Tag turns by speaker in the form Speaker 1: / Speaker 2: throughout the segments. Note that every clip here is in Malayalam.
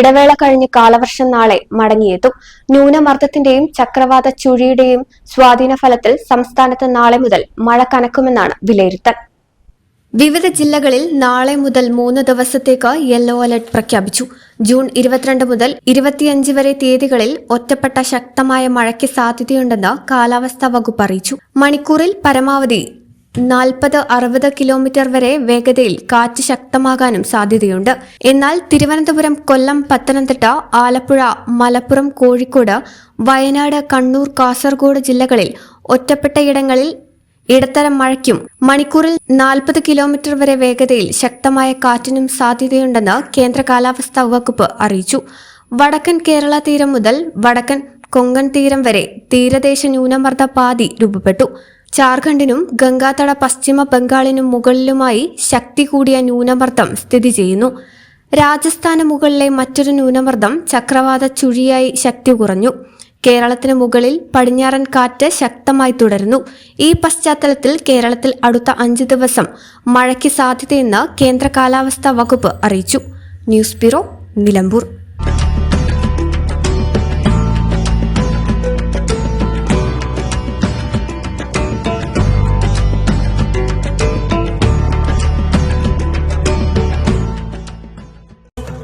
Speaker 1: ഇടവേള കഴിഞ്ഞ് കാലവർഷം നാളെ മടങ്ങിയെത്തും ന്യൂനമർദ്ദത്തിന്റെയും ചക്രവാത ചുഴിയുടെയും സ്വാധീന ഫലത്തിൽ സംസ്ഥാനത്ത് നാളെ മുതൽ മഴ കനക്കുമെന്നാണ് വിലയിരുത്തൽ വിവിധ ജില്ലകളിൽ നാളെ മുതൽ മൂന്ന് ദിവസത്തേക്ക് യെല്ലോ അലർട്ട് പ്രഖ്യാപിച്ചു ജൂൺ ഇരുപത്തിരണ്ട് മുതൽ ഇരുപത്തിയഞ്ച് വരെ തീയതികളിൽ ഒറ്റപ്പെട്ട ശക്തമായ മഴയ്ക്ക് സാധ്യതയുണ്ടെന്ന് കാലാവസ്ഥാ വകുപ്പ് അറിയിച്ചു മണിക്കൂറിൽ പരമാവധി നാൽപ്പത് അറുപത് കിലോമീറ്റർ വരെ വേഗതയിൽ കാറ്റ് ശക്തമാകാനും സാധ്യതയുണ്ട് എന്നാൽ തിരുവനന്തപുരം കൊല്ലം പത്തനംതിട്ട ആലപ്പുഴ മലപ്പുറം കോഴിക്കോട് വയനാട് കണ്ണൂർ കാസർഗോഡ് ജില്ലകളിൽ ഒറ്റപ്പെട്ടയിടങ്ങളിൽ ഇടത്തരം മഴയ്ക്കും മണിക്കൂറിൽ നാൽപ്പത് കിലോമീറ്റർ വരെ വേഗതയിൽ ശക്തമായ കാറ്റിനും സാധ്യതയുണ്ടെന്ന് കേന്ദ്ര കാലാവസ്ഥാ വകുപ്പ് അറിയിച്ചു വടക്കൻ കേരള തീരം മുതൽ വടക്കൻ കൊങ്കൺ തീരം വരെ തീരദേശ ന്യൂനമർദ്ദ പാതി രൂപപ്പെട്ടു ജാർഖണ്ഡിനും ഗംഗാതട പശ്ചിമ ബംഗാളിനും മുകളിലുമായി ശക്തി കൂടിയ ന്യൂനമർദ്ദം സ്ഥിതി ചെയ്യുന്നു രാജസ്ഥാന് മുകളിലെ മറ്റൊരു ന്യൂനമർദ്ദം ചക്രവാത ചുഴിയായി ശക്തി കുറഞ്ഞു കേരളത്തിന് മുകളിൽ പടിഞ്ഞാറൻ കാറ്റ് ശക്തമായി തുടരുന്നു ഈ പശ്ചാത്തലത്തിൽ കേരളത്തിൽ അടുത്ത അഞ്ച് ദിവസം മഴയ്ക്ക് സാധ്യതയെന്ന് കേന്ദ്ര കാലാവസ്ഥാ വകുപ്പ് അറിയിച്ചു ന്യൂസ് ബ്യൂറോ നിലമ്പൂർ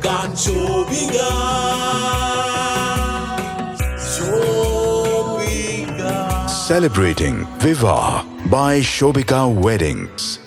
Speaker 1: গান ছবিগা Celebrating Viva by Shobika Weddings.